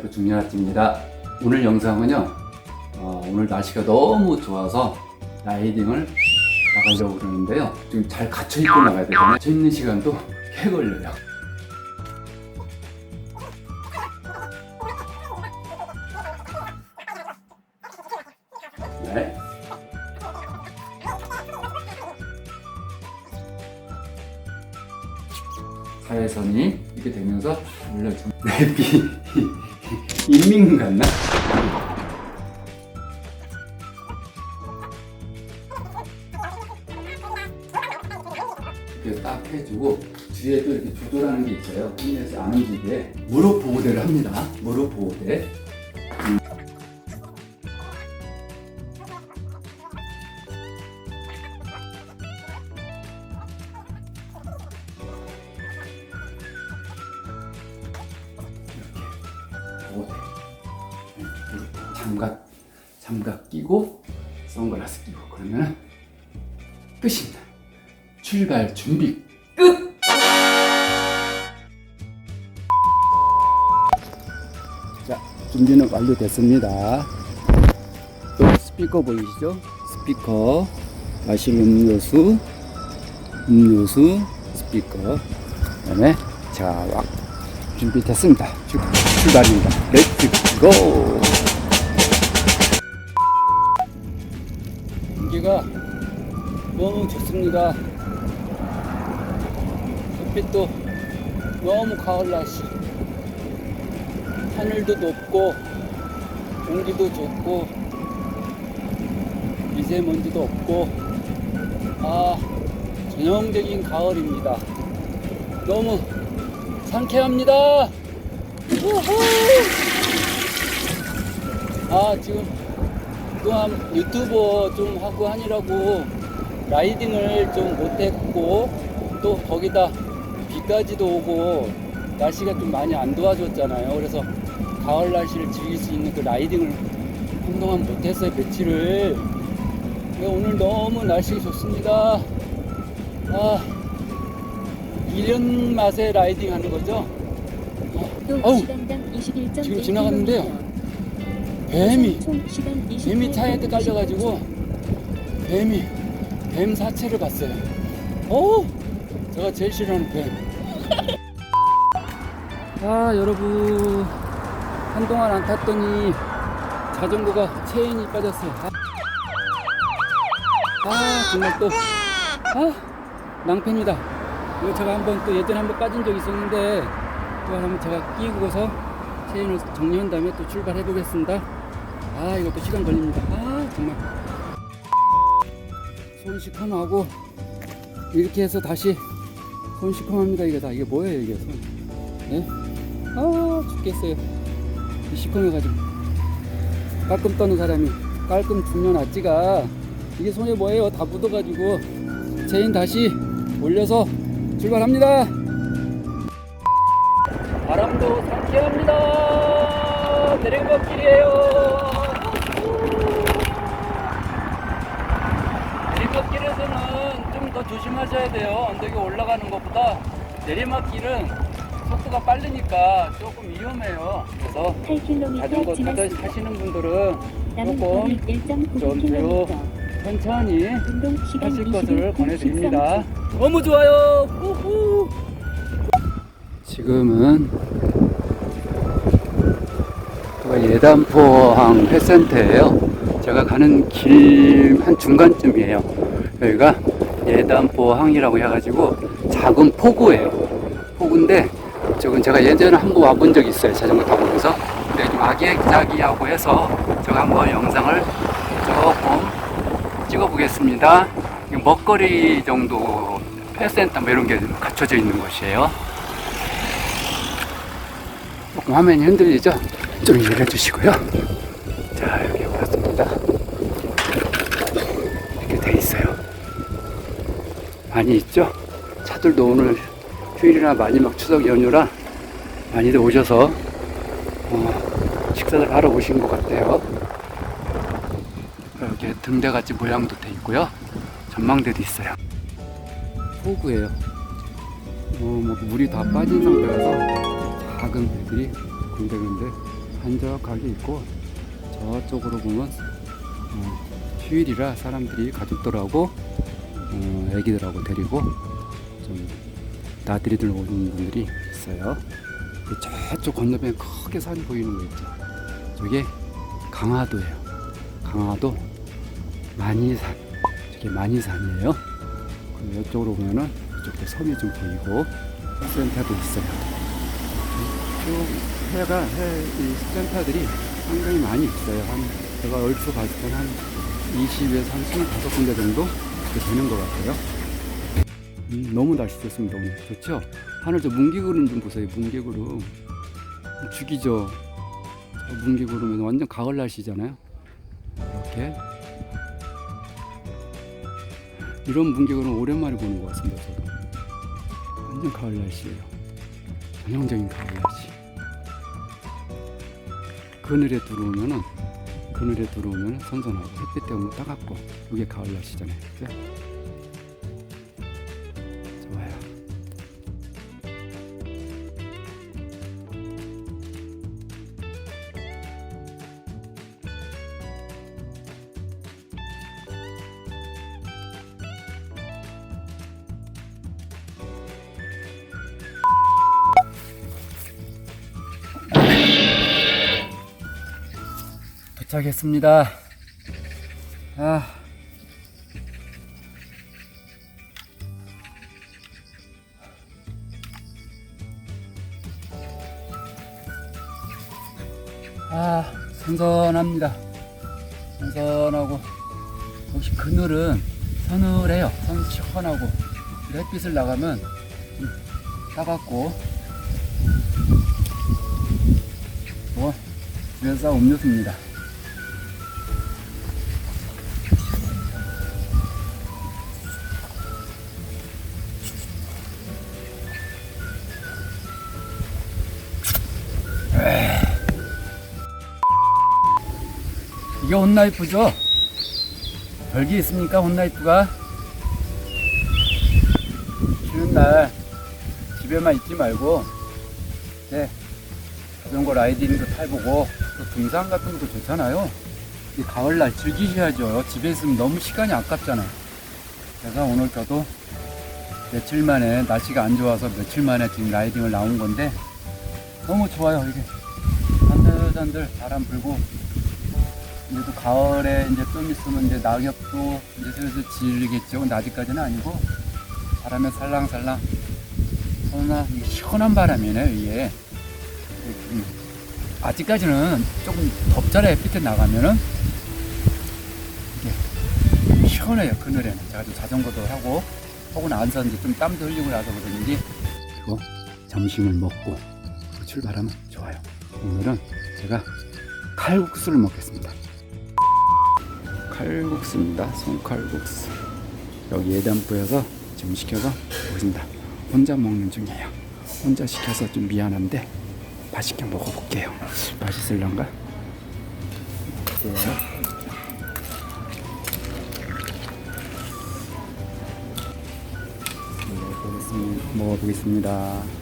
라이프 중요하입니다 오늘 영상은요, 어, 오늘 날씨가 너무 좋아서 라이딩을 나가려고 그러는데요. 지금 잘 갇혀 입고 나가야 되잖아요. 갇혀 있는 시간도 꽤 걸려요. 네. 사회선이 이렇게 되면서 랩이 인 민 같나? 이렇게 딱 해주고 뒤에 또 이렇게 조절하는 게 있어요. 힘내서 안 움직이게 무릎 보호대를 합니다. 무릎 보호대. 보호대. 장갑 장갑 끼고 선글라스 끼고 그러면 끝입니다. 출발 준비 끝! 자, 준비는 완료됐습니다. 또 스피커 보이시죠? 스피커, 마실 음료수, 음료수, 스피커. 그 다음에 자, 와, 준비됐습니다. 출, 출발입니다. 렛츠 고! 공기가 너무 좋습니다. 햇빛도 너무 가을 날씨. 하늘도 높고 공기도 좋고 미세먼지도 없고 아 전형적인 가을입니다. 너무 상쾌합니다. 아 지금 또한 유튜버 좀 하고 하느라고 라이딩을 좀 못했고 또 거기다 비까지도 오고 날씨가 좀 많이 안 도와줬잖아요. 그래서 가을 날씨를 즐길 수 있는 그 라이딩을 한동안 못했어요. 며칠을. 근데 오늘 너무 날씨 좋습니다. 아, 1년 맛에 라이딩 하는 거죠? 어우, 지금 지나갔는데요. 뱀이 뱀이 차에도 깔려가지고 뱀이 뱀 사체를 봤어요. 오, 제가 제일 싫어하는 뱀. 아 여러분 한동안 안 탔더니 자전거가 체인이 빠졌어요. 아, 아 정말 또 아, 낭패입니다. 이거 제가 한번 또 예전에 한번 빠진 적 있었는데 또 한번 제가 끼고서 체인을 정리한 다음에 또 출발해 보겠습니다. 아 이것도 시간 걸립니다. 아 정말 손 시커하고 이렇게 해서 다시 손 시커합니다 이게 다 이게 뭐예요 이게 손? 예? 아 죽겠어요. 이 시커매가지고 깔끔 떠는 사람이 깔끔 죽면 낫지가 이게 손에 뭐예요? 다 묻어가지고 체인 다시 올려서 출발합니다. 바람도 상쾌합니다. 내리막길이에요. 내리막길에서는 좀 더 조심하셔야 돼요. 언덕에 올라가는 것보다 내리막길은 속도가 빠르니까 조금 위험해요. 그래서 8km 자전거 타다. 타시는 분들은 조금 거리 1.9km. 천천히 하실 21분 것을 권해드립니다. 13초. 너무 좋아요. 우후. 지금은 예단포항 회센터예요. 제가 가는 길 한 중간쯤이에요. 여기가 예단포항이라고 해가지고 작은 포구예요. 포구인데 저건 제가 예전에 한 번 와본 적 있어요. 자전거 타고 오면서. 근데 좀 아기자기하고 해서 제가 한번 영상을 조금 찍어보겠습니다. 이 먹거리 정도 회센터 뭐 이런 게 갖춰져 있는 곳이에요. 조금 화면이 흔들리죠? 좀 이해해 주시고요. 많이 있죠? 차들도 오늘 휴일이나 마지막 추석 연휴라 많이들 오셔서 어, 식사를 하러 오신 것 같아요. 이렇게 등대같이 모양도 돼 있고요. 전망대도 있어요. 포구예요. 어, 뭐 물이 다 빠진 상태라서 작은 배들이 군데군데 한적하게 있고 저쪽으로 보면 어, 휴일이라 사람들이 가족들하고 어, 애기들하고 데리고 좀 나들이들 오는 분들이 있어요. 그 저쪽 건너편에 크게 산이 보이는 거 있죠. 저게 강화도예요. 강화도 만이산. 저게 만이산이에요. 이쪽으로 보면은 이쪽도 섬이 좀 보이고 센터도 있어요. 쭉 해가 해 이 센터들이 상당히 많이 있어요. 한 제가 얼추 봤을 때는 한 20에서 한 25군데 정도 되는 것 같아요. 음, 너무 날씨 좋습니다 오늘 좋죠? 하늘 저 문기구름 좀 보세요 문기구름. 죽이죠. 저 문기구름은 완전 가을 날씨잖아요. 이렇게. 이런 문기구름 오랜만에 보는 것 같습니다 저도. 완전 가을 날씨예요. 전형적인 가을 날씨. 그늘에 들어오면은 그늘에 들어오면 선선하고 햇빛 때문에 따갑고 이게 가을 날씨잖아요 그죠? 도착했습니다. 아. 아, 선선합니다. 선선하고, 역시 그늘은 서늘해요. 선 시원하고, 햇빛을 나가면 좀 따갑고, 뭐, 그래서 음료수입니다. 이게 혼나이프죠? 별게 있습니까, 혼나이프가? 쉬는 날 집에만 있지 말고, 네, 자전거 라이딩도 타보고, 또 등산 같은 것도 좋잖아요. 이 가을날 즐기셔야죠. 집에 있으면 너무 시간이 아깝잖아요. 그래서 오늘 저도 며칠 만에, 날씨가 안 좋아서 며칠 만에 지금 라이딩을 나온 건데, 너무 좋아요, 이게. 산들산들 바람 불고, 이제 또 가을에 이제 좀 있으면 이제 낙엽도 이제 슬슬. 근데 아직까지는 아니고 바람에 살랑살랑 서나 시원한 바람이네요 이게. 음, 아직까지는 조금 덥잖아요. 햇빛에 나가면은 이게 시원해요 그늘에는. 제가 좀 자전거도 하고 혹은 안서 이제 좀 땀도 흘리고 나서 그러는지 그리고 점심을 먹고 출발하면 좋아요. 오늘은 제가 칼국수를 먹겠습니다. 칼국수입니다. 손칼국수. 여기 예단부에서 지금 시켜서 먹습니다. 혼자 먹는 중이에요. 혼자 시켜서 좀 미안한데 맛있게 먹어볼게요. 맛있을런가? 먹어보겠습니다. 먹어보겠습니다.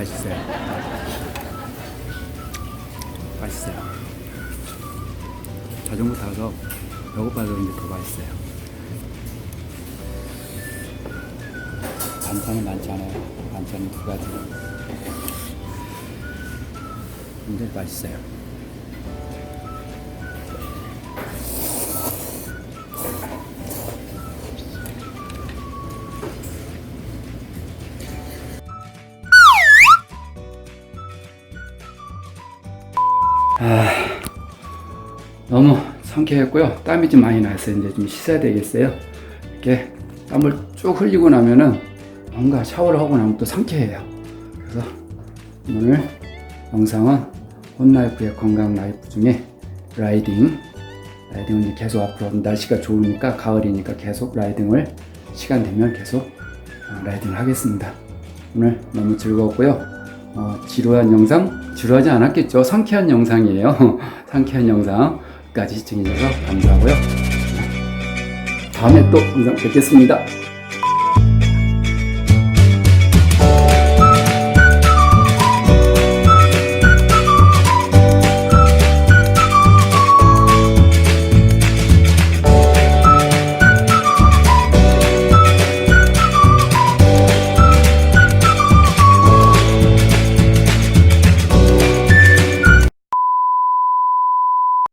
맛있어요. 맛있어요. 자전거 타서 배고파서 이제 더 맛있어요. 반찬이 많지 않아요. 반찬이 두 가지. 근데 맛있어요. 너무 상쾌했고요. 땀이 좀 많이 나서 이제 좀 씻어야 되겠어요. 이렇게 땀을 쭉 흘리고 나면은 뭔가 샤워를 하고 나면 또 상쾌해요. 그래서 오늘 영상은 혼라이프의 건강 라이프 중에 라이딩 라이딩은 이제 계속 앞으로 날씨가 좋으니까 가을이니까 계속 라이딩을 시간 되면 계속 어, 라이딩을 하겠습니다. 오늘 너무 즐거웠고요. 어, 지루한 영상 지루하지 않았겠죠? 상쾌한 영상이에요. 상쾌한 영상. 끝까지 시청해주셔서 감사하고요. 다음에 또 영상 뵙겠습니다.